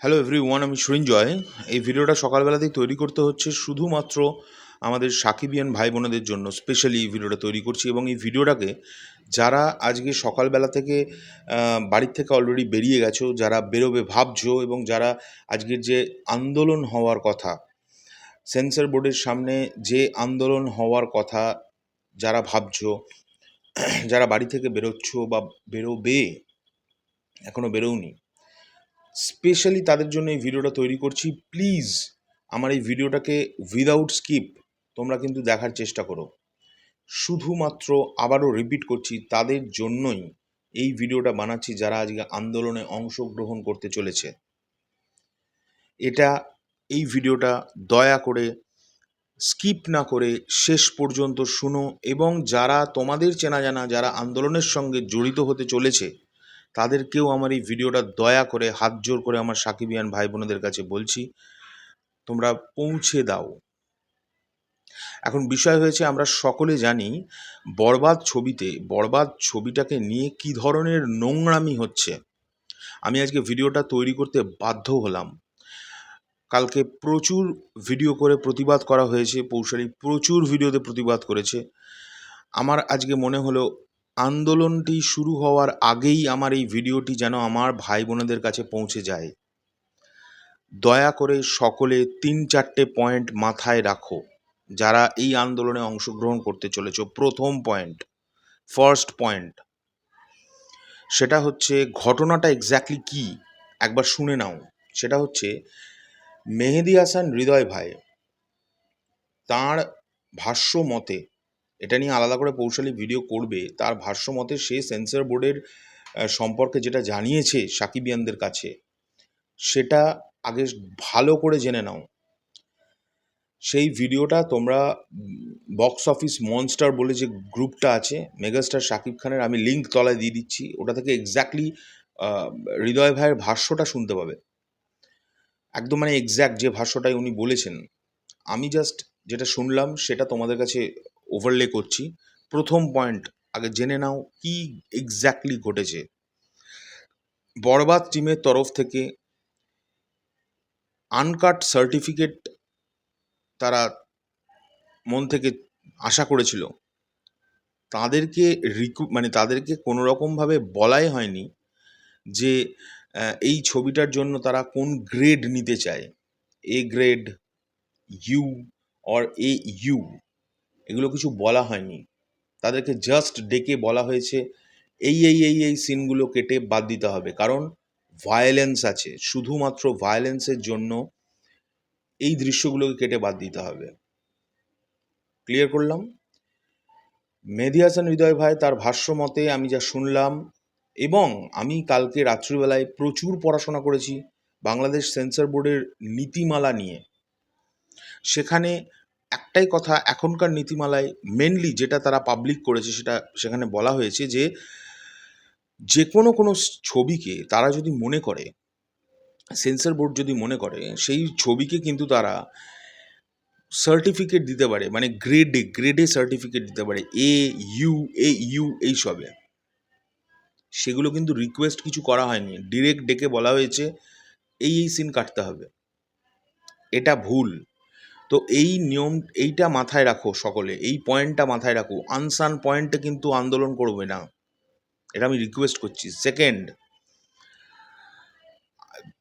Hello every one আমি সৃঞ্জয় এই ভিডিওটা সকালবেলাতেই তৈরি করতে হচ্ছে শুধুমাত্র আমাদের সাকিবিয়ান ভাই বোনেদের জন্য স্পেশালি এই ভিডিওটা তৈরি করছি এবং এই ভিডিওটাকে যারা আজকে সকালবেলা থেকে বাড়ির থেকে অলরেডি বেরিয়ে গেছো, যারা বেরোবে ভাবছ এবং যারা আজকের যে আন্দোলন হওয়ার কথা সেন্সর বোর্ডের সামনে যে আন্দোলন হওয়ার কথা যারা ভাবছ, যারা বাড়ি থেকে বেরোচ্ছ বা বেরোবে এখনও বেরোওনি স্পেশালি তাদের জন্য এই ভিডিওটা তৈরি করছি। প্লিজ আমার এই ভিডিওটাকে উইদাউট স্কিপ তোমরা কিন্তু দেখার চেষ্টা করো। শুধুমাত্র আবারও রিপিট করছি, তাদের জন্যই এই ভিডিওটা বানাচ্ছি যারা আজকে আন্দোলনে অংশগ্রহণ করতে চলেছে। এটা, এই ভিডিওটা দয়া করে স্কিপ না করে শেষ পর্যন্ত শুনো এবং যারা তোমাদের চেনা জানা, যারা আন্দোলনের সঙ্গে জড়িত হতে চলেছে তাদেরকেও আমার এই ভিডিওটা দয়া করে, হাত জোর করে আমার সাকিবিয়ান ভাই বোনদের কাছে বলছি, তোমরা পৌঁছে দাও। এখন বিষয় হয়েছে, আমরা সকলে জানি বরবাদ ছবিতে, বরবাদ ছবিটাকে নিয়ে কি ধরনের নোংরামি হচ্ছে। আমি আজকে ভিডিওটা তৈরি করতে বাধ্য হলাম। কালকে প্রচুর ভিডিও করে প্রতিবাদ করা হয়েছে পৌশালী প্রচুর ভিডিওতে প্রতিবাদ করেছে। আমার আজকে মনে হলো আন্দোলনটি শুরু হওয়ার আগেই আমার এই ভিডিওটি যেন আমার ভাই বোনেদের কাছে পৌঁছে যায়। দয়া করে সকলে তিন চারটে পয়েন্ট মাথায় রাখো। যারা এই আন্দোলনে অংশগ্রহণ করতে চলেছ, প্রথম পয়েন্ট ফার্স্ট পয়েন্ট সেটা হচ্ছে ঘটনাটা এক্স্যাক্টলি কি? একবার শুনে নাও। সেটা হচ্ছে মেহেদি হাসান হৃদয় ভাই, তার ভাষ্য মতে এটা নিয়ে আলাদা করে পৌশালী ভিডিও করবে, তার ভাষ্য মতে সে সেন্সর বোর্ডের সম্পর্কে যেটা জানিয়েছে সাকিবিয়ানদের কাছে, সেটা আগে ভালো করে জেনে নাও। সেই ভিডিওটা তোমরা বক্স অফিস মনস্টার বলে যে গ্রুপটা আছে মেগাস্টার শাকিব খানের, আমি লিঙ্ক তলায় দিয়ে দিচ্ছি, ওটা থেকে এক্স্যাক্টলি হৃদয় ভাইয়ের ভাষ্যটা শুনতে পাবে। একদম মানে এক্স্যাক্ট যে ভাষ্যটাই উনি বলেছেন। আমি জাস্ট যেটা শুনলাম, সেটা তোমাদের কাছে ওভারলে করছি। প্রথম পয়েন্ট আগে জেনে নাও কি এক্স্যাক্টলি ঘটেছে। বরবাদ টিমের তরফ থেকে আনকাট সার্টিফিকেট তারা মন থেকে আশা করেছিল। তাদেরকে রিকু মানে তাদেরকে কোনো রকমভাবে বলাই হয়নি যে এই ছবিটার জন্য তারা কোন গ্রেড নিতে চায়। A grade U or A U এগুলো কিছু বলা হয়নি। তাদেরকে জাস্ট ডেকে বলা হয়েছে, এই এই এই এই সিনগুলো কেটে বাদ দিতে হবে। কারণ ভায়োলেন্স আছে, শুধুমাত্র ভায়োলেন্সের জন্য এই দৃশ্যগুলোকে কেটে বাদ দিতে হবে। ক্লিয়ার করলাম? মেহেদি হাসান হৃদয় ভাই তার ভাষ্য মতে আমি যা শুনলাম এবং আমি কালকে রাত্রিবেলায় প্রচুর পড়াশোনা করেছি বাংলাদেশ সেন্সর বোর্ডের নীতিমালা নিয়ে। সেখানে একটাই কথা এখনকার নীতিমালায় মেনলি যেটা তারা পাবলিক করেছে সেটা সেখানে বলা হয়েছে যে যে কোনো কোনো ছবিকে তারা যদি মনে করে সেন্সর বোর্ড যদি মনে করে, সেই ছবিকে কিন্তু তারা সার্টিফিকেট দিতে পারে মানে গ্রেডে গ্রেডে সার্টিফিকেট দিতে পারে এ ইউ এ ইউ এই সবে। সেগুলো কিন্তু রিকোয়েস্ট কিছু করা হয়নি। ডিরেক্ট ডেকে বলা হয়েছে, এই এই সিন কাটতে হবে। এটা ভুল। তো এই নিয়ম, এইটা মাথায় রাখো সকলে, এই পয়েন্টটা মাথায় রাখো। আনসান পয়েন্টে কিন্তু আন্দোলন করবে না। এটা আমি রিকোয়েস্ট করছি। সেকেন্ড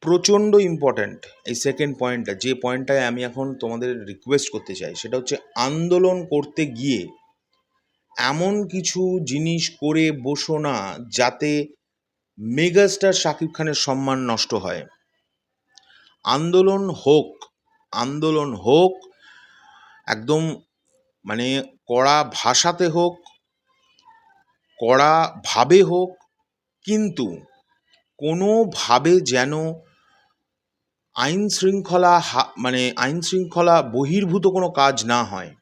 প্রচণ্ড ইম্পর্ট্যান্ট এই সেকেন্ড পয়েন্টটা যে পয়েন্টটায় আমি এখন তোমাদের রিকোয়েস্ট করতে চাই, সেটা হচ্ছে আন্দোলন করতে গিয়ে এমন কিছু জিনিস করে বসো না যাতে মেগাস্টার শাকিব খানের সম্মান নষ্ট হয়। আন্দোলন হোক আন্দোলন হোক, একদম মানে কড়া ভাষাতে হোক কড়া ভাবে হোক, কিন্তু কোনোভাবে যেন আইন শৃঙ্খলা হা- মানে আইন শৃঙ্খলা বহির্ভূত কোনো কাজ না হয়।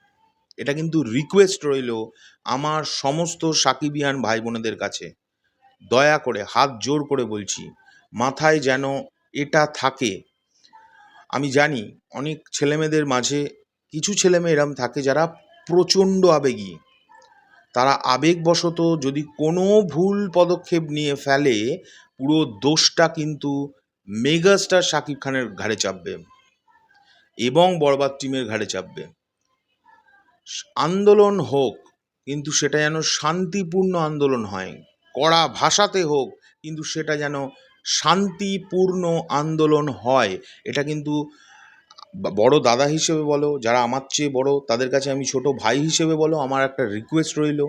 এটা কিন্তু রিকোয়েস্ট রইল আমার সমস্ত সাকিবিয়ান ভাই বোনেদের কাছে। দয়া করে হাত জোর করে বলছি, মাথায় যেন এটা থাকে আমি জানি অনেক ছেলেমেয়েদের মাঝে কিছু ছেলেমেয়ে এরম থাকে যারা প্রচণ্ড আবেগী। তারা আবেগবশত যদি কোনো ভুল পদক্ষেপ নিয়ে ফেলে, পুরো দোষটা কিন্তু মেগাস্টার শাকিব খানের ঘাড়ে চাপবে এবং বরবাদ টিমের ঘাড়ে চাপবে। আন্দোলন হোক, কিন্তু সেটা যেন শান্তিপূর্ণ আন্দোলন হয়। কড়া ভাষাতে হোক, কিন্তু সেটা যেন শান্তিপূর্ণ আন্দোলন হয়। এটা কিন্তু বড় দাদা হিসেবে বলো, যারা আমার চেয়ে বড়, তাদের কাছে আমি ছোট ভাই হিসেবে বলো, আমার একটা রিকোয়েস্ট রইল।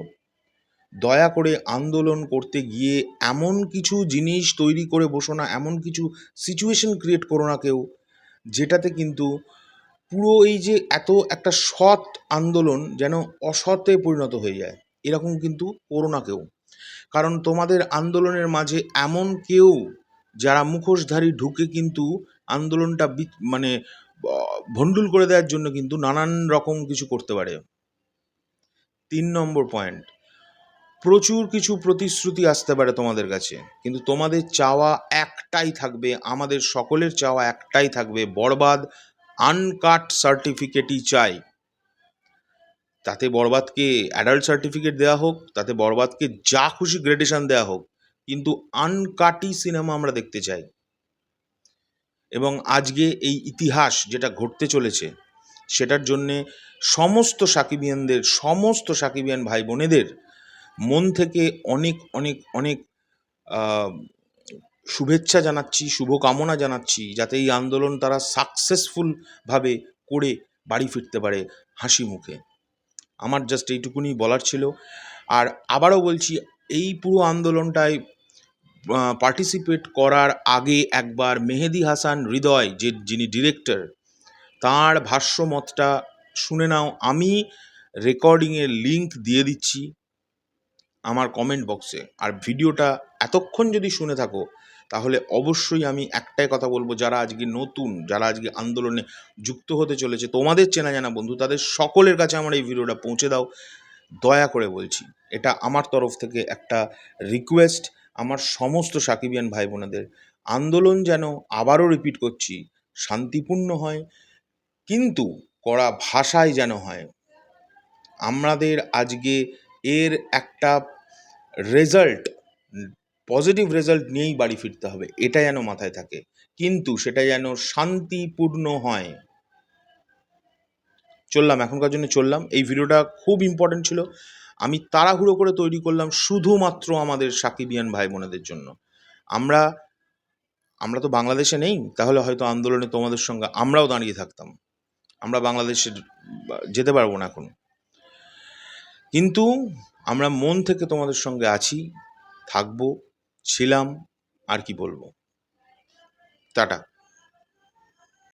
দয়া করে আন্দোলন করতে গিয়ে এমন কিছু জিনিস তৈরি করে বসো না, এমন কিছু সিচুয়েশন ক্রিয়েট করো না কেউ, যেটাতে কিন্তু পুরো এই যে এত একটা সৎ আন্দোলন যেন অসতে পরিণত হয়ে যায়। এরকম কিন্তু করো না কেউ। কারণ তোমাদের আন্দোলনের মাঝে এমন কেউ যারা মুখোশধারী ঢুকে কিন্তু আন্দোলনটা মানে ভণ্ডুল করে দেওয়ার জন্য কিন্তু নানান রকম কিছু করতে পারে। তিন নম্বর পয়েন্ট প্রচুর কিছু প্রতিশ্রুতি আসতে পারে তোমাদের কাছে, কিন্তু তোমাদের চাওয়া একটাই থাকবে, আমাদের সকলের চাওয়া একটাই থাকবে, বরবাদ আনকাট সার্টিফিকেটই চাই। তাতে বরবাদকে অ্যাডাল্ট সার্টিফিকেট দেওয়া হোক, তাতে বরবাদকে যা খুশি গ্রেডেশন দেওয়া হোক কিন্তু আনকাটি সিনেমা আমরা দেখতে চাই। এবং আজকে এই ইতিহাস যেটা ঘটতে চলেছে, সেটার জন্যে সমস্ত সাকিবিয়ানদের, সমস্ত সাকিবিয়ান ভাই বোনেদের মন থেকে অনেক অনেক অনেক শুভেচ্ছা জানাচ্ছি, শুভকামনা জানাচ্ছি, যাতে এই আন্দোলন তারা সাকসেসফুলভাবে করে বাড়ি ফিরতে পারে হাসি মুখে। আমার জাস্ট এইটুকুনি বলার ছিল। আর আবারও বলছি, এই পুরো আন্দোলনটায় পার্টিসিপেট করার আগে একবার মেহেদি হাসান হৃদয়, যে যিনি ডিরেক্টর তার ভাষ্যমতটা শুনে নাও। আমি রেকর্ডিংয়ের লিংক দিয়ে দিচ্ছি আমার কমেন্ট বক্সে আর ভিডিওটা এতক্ষণ যদি শুনে থাকো, তাহলে অবশ্যই আমি একটাই কথা বলব, যারা আজকে নতুন, যারা আজকে আন্দোলনে যুক্ত হতে চলেছে, তোমাদের চেনা জানা বন্ধু, তাদের সকলের কাছে আমার এই ভিডিওটা পৌঁছে দাও। দয়া করে বলছি, এটা আমার তরফ থেকে একটা রিকোয়েস্ট আমার সমস্ত সাকিবিয়ান ভাই বোনেদের আন্দোলন যেন আবারও রিপিট করছি, শান্তিপূর্ণ হয়, কিন্তু কড়া ভাষায় যেন হয়। আমাদের আজকে এর একটা রেজাল্ট পজিটিভ রেজাল্ট নিয়েই বাড়ি ফিরতে হবে, এটা যেন মাথায় থাকে। কিন্তু সেটা যেন শান্তিপূর্ণ হয়। চললাম, এখনকার জন্য চললাম। এই ভিডিওটা খুব ইম্পর্টেন্ট ছিল। আমি তাড়াহুড়ো করে তৈরি করলাম শুধুমাত্র আমাদের সাকিবিয়ান ভাই বোনেদের জন্য। আমরা আমরা তো বাংলাদেশে নেই, তাহলে হয়তো আন্দোলনে তোমাদের সঙ্গে আমরাও দাঁড়িয়ে থাকতাম। আমরা বাংলাদেশে যেতে পারব না এখন। কিন্তু আমরা মন থেকে তোমাদের সঙ্গে আছি, থাকব, ছিলাম, আর কি বলব। টাটা।